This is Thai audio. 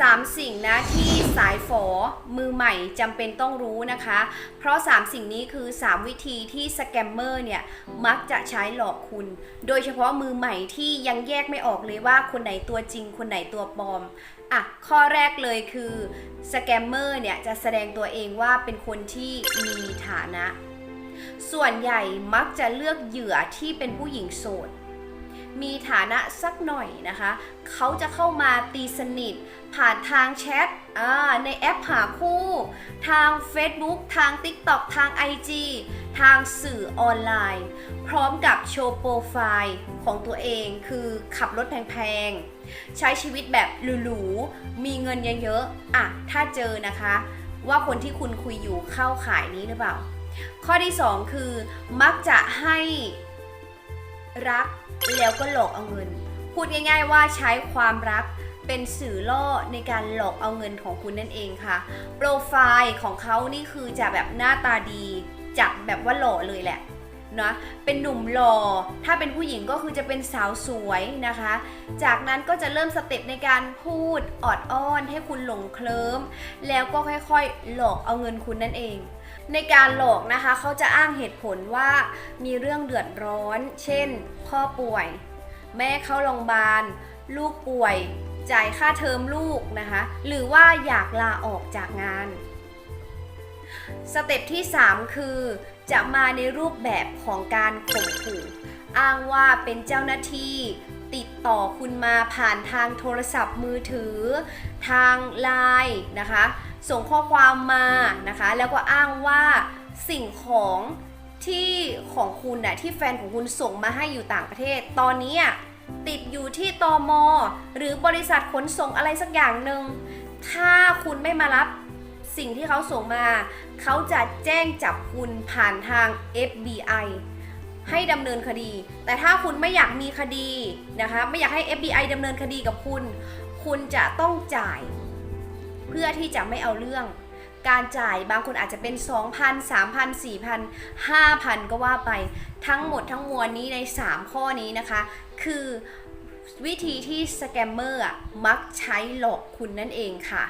สามสิ่งนะที่สายฝอมือใหม่จำเป็นต้องรู้นะคะ เพราะ 3 สิ่งนี้คือ 3 วิธีที่สแกมเมอร์เนี่ยมักจะใช้หลอกคุณ โดยเฉพาะมือใหม่ที่ยังแยกไม่ออกเลยว่าคนไหนตัวจริง คนไหนตัวปลอมอะข้อแรกเลยคือสแกมเมอร์เนี่ยจะแสดงตัวเองว่าเป็นคนที่มีฐานะ ส่วนใหญ่มักจะเลือกเหยื่อที่เป็นผู้หญิงโสด มีฐานะสักหน่อยนะคะ เขาจะเข้ามาตีสนิท ผ่านทางแชทในแอปหาคู่ ทาง Facebook ทาง TikTok ทาง IG ทางสื่อออนไลน์ พร้อมกับโชว์โปรไฟล์ของตัวเองคือขับรถแพงๆ ใช้ชีวิตแบบหรูๆ มีเงินเยอะๆ อะ ถ้าเจอนะคะ ว่าคนที่คุณคุยอยู่เข้าขายนี้หรือเปล่า ข้อที่ 2 คือมักจะให้ รักแล้วก็หลอกเอาเงิน พูดง่าย ๆ ว่าใช้ความรักเป็นสื่อล่อในการหลอกเอาเงินของคุณนั่นเองค่ะ โปรไฟล์ของเขานี่คือจะแบบหน้าตาดีจับแบบว่าหล่อเลยแหละ นะเป็นหนุ่มหล่อ ถ้าเป็นผู้หญิงก็คือจะเป็นสาวสวยนะคะ จากนั้นก็จะเริ่มสเต็ปในการพูดออดอ้อน ให้คุณหลงเคลิ้ม แล้วก็ค่อยๆ หลอกเอาเงินคุณนั่นเอง ในการหลอกนะคะเขาจะอ้างเหตุผลว่ามีเรื่องเดือดร้อน เช่น พ่อป่วย แม่เข้าโรงพยาบาล ลูกป่วย จ่ายค่าเทอมลูกนะคะ หรือว่าอยากลาออกจากงาน สเต็ปที่ 3 คือ จะมาในรูปแบบของการข่มขู่อ้างว่าเป็นเจ้าหน้าที่ติดต่อคุณมาผ่านทางโทรศัพท์มือถือ ทางไลน์นะคะ ส่งข้อความมานะคะ แล้วก็อ้างว่าสิ่งของที่ของคุณน่ะที่แฟนของคุณส่งมาให้อยู่ต่างประเทศ ตอนนี้อะติดอยู่ที่ตอมหรือบริษัทขนส่งอะไรสักอย่างหนึ่งถ้าคุณไม่มารับ สิ่งที่เขาส่งมา เขาจะแจ้งจับคุณผ่านทาง FBI ให้ดำเนินคดี แต่ถ้าคุณไม่อยากมีคดีนะคะ ไม่อยากให้ FBI ดำเนินคดีกับคุณ คุณจะต้องจ่าย เพื่อที่จะไม่เอาเรื่อง การจ่ายบางคนอาจจะเป็น 2,000 3,000 4,000 5,000 ก็ว่าไป ทั้งหมดทั้งมวลนี้ใน 3 ข้อนี้นะคะ คือวิธีที่สแกมเมอร์มักใช้หลอกคุณนั่นเองค่ะ